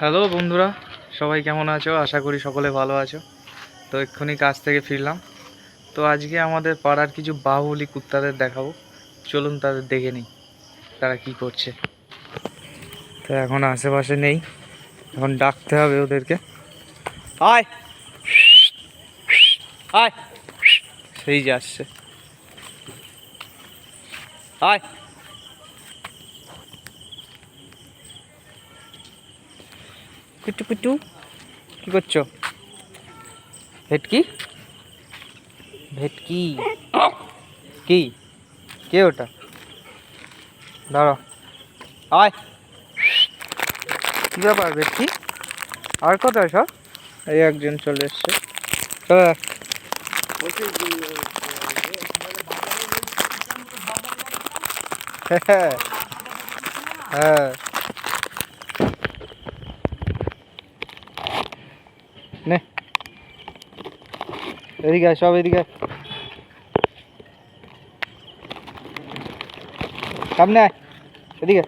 Hello বন্ধুরা, সবাই কেমন আছো? আশা করি সকলে ভালো আছো। তো এক্ষুনি কাজ থেকে ফিরলাম। তো আজকে আমাদের পাড়ার কিছু বাহুবলি কুত্তাদের দেখাবো। চলুন তাদের দেখে নিই, তারা কি করছে। তো এখন আশেপাশে নেই। এখন ডাকতে হবে ওদেরকে। আয়! আয়! সেই যাচ্ছে। আয়! পিটু পিটু কি করছ? ভেটকি? ভেটকি। কি? কে ওটা? দাঁড়াও। আয়। কী ব্যাপার ভেটকি? আর কোথায় সব? এই একজন চলে এসছে। হ্যাঁ হ্যাঁ। নে। এদিকে সব এদিকে সামনে আয়, এদিকে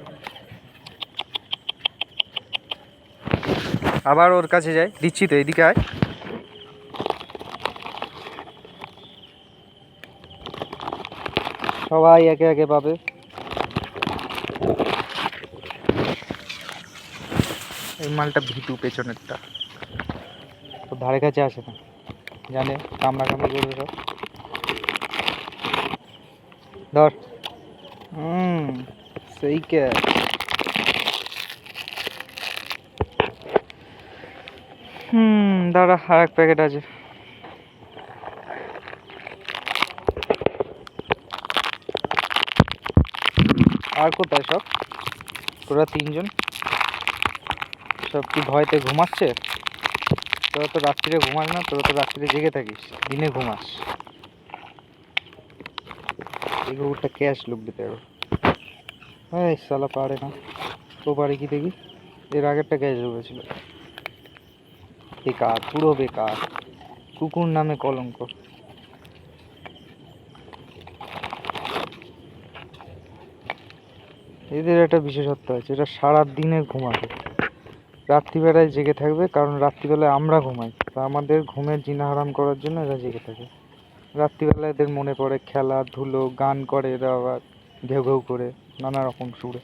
আবার ওর কাছে যাই, দিচ্ছি তো, এদিকে আয়। সবাই একে একে পাবে। এই মালটা ভিটু পেছনেরটা। তো ধারে কাছে আসে না। জানে কামড়া কামড়ি করবে সব। ধর। হুম সেই কে। হুম দাঁড়া আর এক প্যাকেট আছে। আর কোথায় সব? তোরা তিনজন? সব কি ভয়তে ঘুমাচ্ছে? তোরা তো রাত্রিরে ঘুমাস না, তোরা তো রাত্রিরে জেগে থাকিস, দিনে ঘুমাস। এই কুকুরটা ক্যাশ লুক দিতে হবে এই সালা পারে না। তো পারে কি দেখি? এর আগেরটা ক্যাশ ঢুকেছিল বেকার, পুরো বেকার। কুকুর নামে কলঙ্ক। এদের একটা বিশেষত্ব আছে এটা সারা দিনে ঘুমাবে। রাত্রিবেলায় জেগে থাকবে, কারণ রাত্রিবেলায় আমরা ঘুমাই। তা আমাদের ঘুমের জিনা হারাম করার জন্য এরা জেগে থাকে। রাত্রিবেলায় এদের মনে পড়ে খেলা, ধুলো, গান করে এরা আবার ঘেউ ঘেউ করে, নানা রকম সুরে।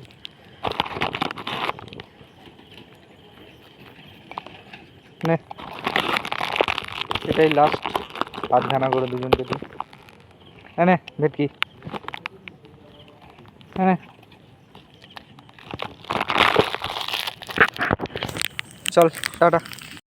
নে। এটাই লাস্ট আধখানা করে দুজনকে দিই হ্যাঁ ভেটকি। হ্যাঁ চল টাটা।